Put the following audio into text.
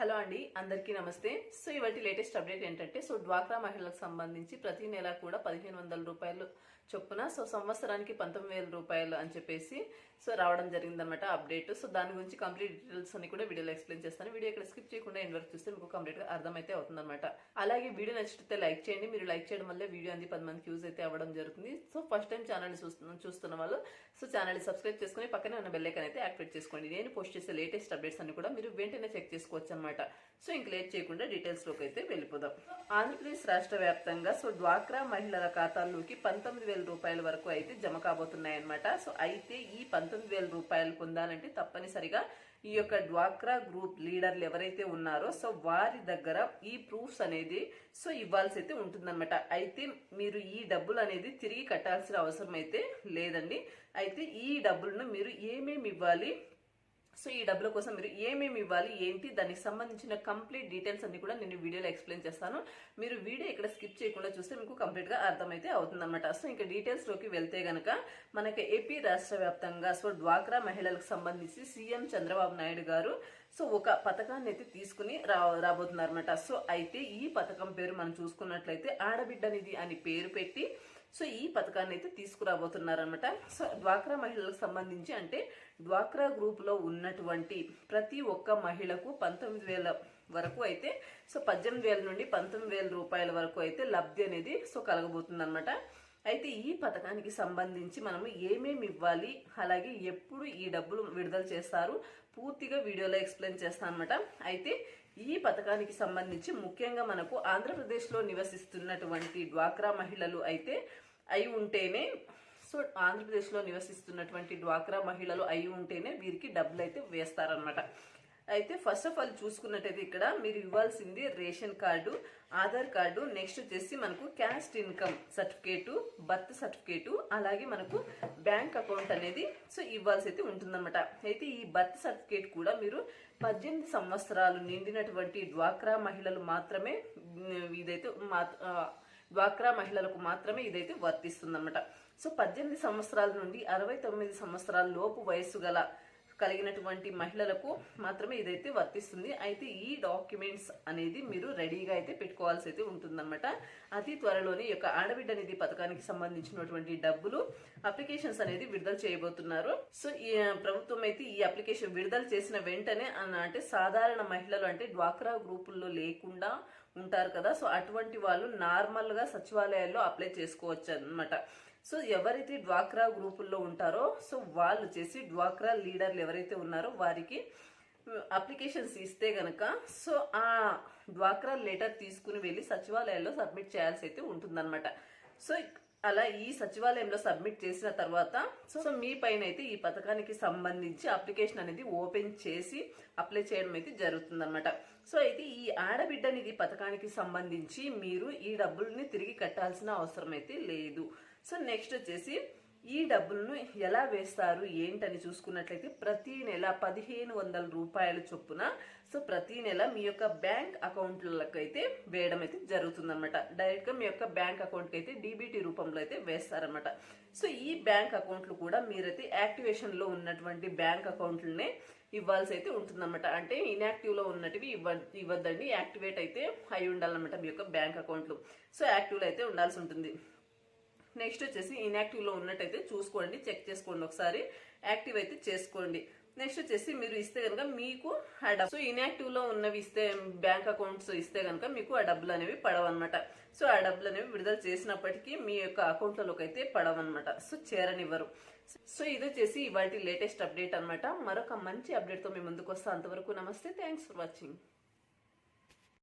Hello అండి అందరికీ నమస్తే. సో ఇవాటి లేటెస్ట్ అప్డేట్ ఏంటంటే సో డ్వాక్రా మహిళలకు సంబంధించి ప్రతి నెల కూడా పదిహేను వందల రూపాయలు చొప్పున సో సంవత్సరానికి పంతొమ్మిది వేల రూపాయలు అని చెప్పేసి సో రావడం జరిగిందనమాట అప్డేట్. సో దాని గురించి కంప్లీట్ డీటెయిల్స్ అని కూడా వీడియోలో ఎక్స్ప్లెయిన్ చేస్తాను. వీడియో ఇక్కడ స్కిప్ చేయకుండా ఎండ్ వరకు చూస్తే మీకు కంప్లీట్గా అర్థమైతే అవుతుందన్నమాట. అలాగే వీడియో నచ్చితే లైక్ చేయండి. మీరు లైక్ చేయడం వల్ల వీడియో అంది పది మందికి యూజ్ అయితే అవ్వడం జరుగుతుంది. సో ఫస్ట్ టైం ఛానల్ చూస్తున్న చూస్తున్న వాళ్ళు సో ఛానల్ సబ్స్క్రైబ్ చేసుకుని పక్కనే ఉన్న బెల్లైకన్ అయితే యాక్టివేట్ చేసుకోండి. నేను పోస్ట్ చేసే లేటెస్ట్ అప్డేట్స్ అన్ని కూడా మీరు వెంటనే చెక్ చేసుకోవచ్చు అనమాట సో ఇంక లేట్ చేయకుండా డీటెయిల్స్లోకి అయితే వెళ్ళిపోదాం. ఆంధ్రప్రదేశ్ రాష్ట్ర వ్యాప్తంగా సో డ్వాక్రా మహిళల ఖాతాల్లోకి పంతొమ్మిది వేల రూపాయల వరకు అయితే జమ కాబోతున్నాయన్నమాట. సో అయితే ఈ పంతొమ్మిది వేల రూపాయలు పొందాలంటే తప్పనిసరిగా ఈ యొక్క డ్వాక్రా గ్రూప్ లీడర్లు ఎవరైతే ఉన్నారో సో వారి దగ్గర ఈ ప్రూఫ్స్ అనేది సో ఇవ్వాల్సి అయితే ఉంటుందన్నమాట. అయితే మీరు ఈ డబ్బులు అనేది తిరిగి కట్టాల్సిన అవసరం అయితే లేదండి. అయితే ఈ డబ్బులను మీరు ఏమేమి ఇవ్వాలి సో ఈ డబ్బుల కోసం మీరు ఏమేమి ఇవ్వాలి ఏంటి దానికి సంబంధించిన కంప్లీట్ డీటెయిల్స్ అన్ని కూడా నేను వీడియోలో ఎక్స్ప్లెయిన్ చేస్తాను. మీరు వీడియో ఇక్కడ స్కిప్ చేయకుండా చూస్తే మీకు కంప్లీట్గా అర్థమైతే అవుతుందన్నమాట. సో ఇంకా డీటెయిల్స్లోకి వెళ్తే గనక మనకి ఏపీ రాష్ట్ర వ్యాప్తంగా సో డ్వాక్రా మహిళలకు సంబంధించి సీఎం చంద్రబాబు నాయుడు గారు సో ఒక పథకాన్ని అయితే తీసుకుని రా రాబోతున్నారన్నమాట. సో అయితే ఈ పథకం పేరు మనం చూసుకున్నట్లయితే ఆడబిడ్డ నిధి అని పేరు పెట్టి సో ఈ పథకాన్ని అయితే తీసుకురాబోతున్నారనమాట సో డ్వాక్రా మహిళలకు సంబంధించి అంటే డ్వాక్రా గ్రూప్లో ఉన్నటువంటి ప్రతి ఒక్క మహిళకు పంతొమ్మిది వేల వరకు అయితే సో పద్దెనిమిది వేల నుండి పంతొమ్మిది వేల రూపాయల వరకు అయితే లబ్ధి అనేది సో కలగబోతుంది అనమాట అయితే ఈ పథకానికి సంబంధించి మనము ఏమేమి ఇవ్వాలి? అలాగే ఎప్పుడు ఈ డబ్బులు విడుదల చేస్తారు? పూర్తిగా వీడియోలో ఎక్స్ప్లెయిన్ చేస్తాను అనమాట అయితే ఈ పథకానికి సంబంధించి ముఖ్యంగా మనకు ఆంధ్రప్రదేశ్లో నివసిస్తున్నటువంటి డ్వాక్రా మహిళలు అయితే అయి ఉంటేనే సో ఆంధ్రప్రదేశ్లో నివసిస్తున్నటువంటి డ్వాక్రా మహిళలు అయి ఉంటేనే వీరికి డబ్బులు అయితే వేస్తారనమాట అయితే ఫస్ట్ ఆఫ్ ఆల్ చూసుకున్నట్టయితే ఇక్కడ మీరు ఇవ్వాల్సింది ration card Aadhaar card next వచ్చేసి మనకు caste income certificate birth certificate అలాగే మనకు బ్యాంక్ అకౌంట్ అనేది సో ఇవ్వాల్సి అయితే ఉంటుందన్నమాట. అయితే ఈ బర్త్ సర్టిఫికేట్ కూడా మీరు పద్దెనిమిది సంవత్సరాలు నిండినటువంటి డ్వాక్రా మహిళలు మాత్రమే ఇదైతే డ్వాక్రా మహిళలకు మాత్రమే ఇదైతే వర్తిస్తుందన్నమాట. సో పద్దెనిమిది సంవత్సరాల నుండి అరవై తొమ్మిది సంవత్సరాల లోపు వయస్సు గల కలిగినటువంటి మహిళలకు మాత్రమే ఇదైతే వర్తిస్తుంది. అయితే ఈ డాక్యుమెంట్స్ అనేది మీరు రెడీగా అయితే పెట్టుకోవాల్సి అయితే ఉంటుందన్నమాట. అతి త్వరలోనే యొక్క ఆడబిడ్డ నిధి పథకానికి సంబంధించినటువంటి డబ్బులు అప్లికేషన్స్ అనేది విడుదల చేయబోతున్నారు. సో ఈ ప్రభుత్వం అయితే ఈ అప్లికేషన్ విడుదల చేసిన వెంటనే అన్న- అంటే సాధారణ మహిళలు అంటే డ్వాక్రా గ్రూపుల్లో లేకుండా ఉంటారు కదా. సో అటువంటి వాళ్ళు నార్మల్గా సచివాలయాల్లో అప్లై చేసుకోవచ్చు అనమాట సో ఎవరైతే డ్వాక్రా గ్రూపుల్లో ఉంటారో సో వాళ్ళు చేసి డ్వాక్రా లీడర్లు ఎవరైతే ఉన్నారో వారికి అప్లికేషన్స్ ఇస్తే గనక సో ఆ డ్వాక్రా లెటర్ తీసుకుని వెళ్ళి సచివాలయంలో సబ్మిట్ చేయాల్సి అయితే ఉంటుందన్నమాట. సో అలా ఈ సచివాలయంలో సబ్మిట్ చేసిన తర్వాత సో మీ పైన అయితే ఈ పథకానికి సంబంధించి అప్లికేషన్ అనేది ఓపెన్ చేసి అప్లై చేయడం అయితే జరుగుతుందన్నమాట. సో అయితే ఈ ఆడబిడ్డ నిధి పథకానికి సంబంధించి మీరు ఈ డబ్బుల్ని తిరిగి కట్టాల్సిన అవసరం అయితే లేదు. సో నెక్స్ట్ వచ్చేసి ఈ డబ్బులను ఎలా వేస్తారు ఏంటని చూసుకున్నట్లయితే ప్రతి నెల పదిహేను వందల రూపాయల చొప్పున సో ప్రతి నెల మీ యొక్క బ్యాంక్ అకౌంట్లకు అయితే వేయడం అయితే జరుగుతుందన్నమాట. డైరెక్ట్గా మీ యొక్క బ్యాంక్ అకౌంట్కి అయితే డీబీటీ రూపంలో అయితే వేస్తారనమాట సో ఈ బ్యాంక్ అకౌంట్లు కూడా మీరైతే యాక్టివేషన్లో ఉన్నటువంటి బ్యాంక్ అకౌంట్లనే ఇవ్వాల్సి అయితే ఉంటుందన్నమాట. అంటే ఇన్యాక్టివ్లో ఉన్నటివి ఇవ్వ ఇవ్వద్దండి యాక్టివేట్ అయితే అయి ఉండాలన్నమాట మీ యొక్క బ్యాంక్ అకౌంట్లు. సో యాక్టివ్లో అయితే ఉండాల్సి ఉంటుంది. నెక్స్ట్ వచ్చేసి ఇన్యాక్టివ్లో ఉన్నట్టయితే చూసుకోండి చెక్ చేసుకోండి ఒకసారి. యాక్టివ్ అయితే చేసుకోండి. నెక్స్ట్ వచ్చేసి మీరు ఇస్తే కనుక మీకు ఆ డబ్బు సో ఇన్యాక్టివ్లో ఉన్నవి ఇస్తే బ్యాంక్ అకౌంట్స్ ఇస్తే కనుక మీకు ఆ డబ్బులు అనేవి పడవన్నమాట. సో ఆ డబ్బులు అనేవి విడుదల చేసినప్పటికీ మీ యొక్క అకౌంట్లలోకి అయితే పడవన్నమాట. సో చేరనివ్వరు. సో ఇది వచ్చేసి ఇవాటి లేటెస్ట్ అప్డేట్ అన్నమాట. మరొక మంచి అప్డేట్తో మీ ముందుకు వస్తా. అంతవరకు నమస్తే. Thanks for watching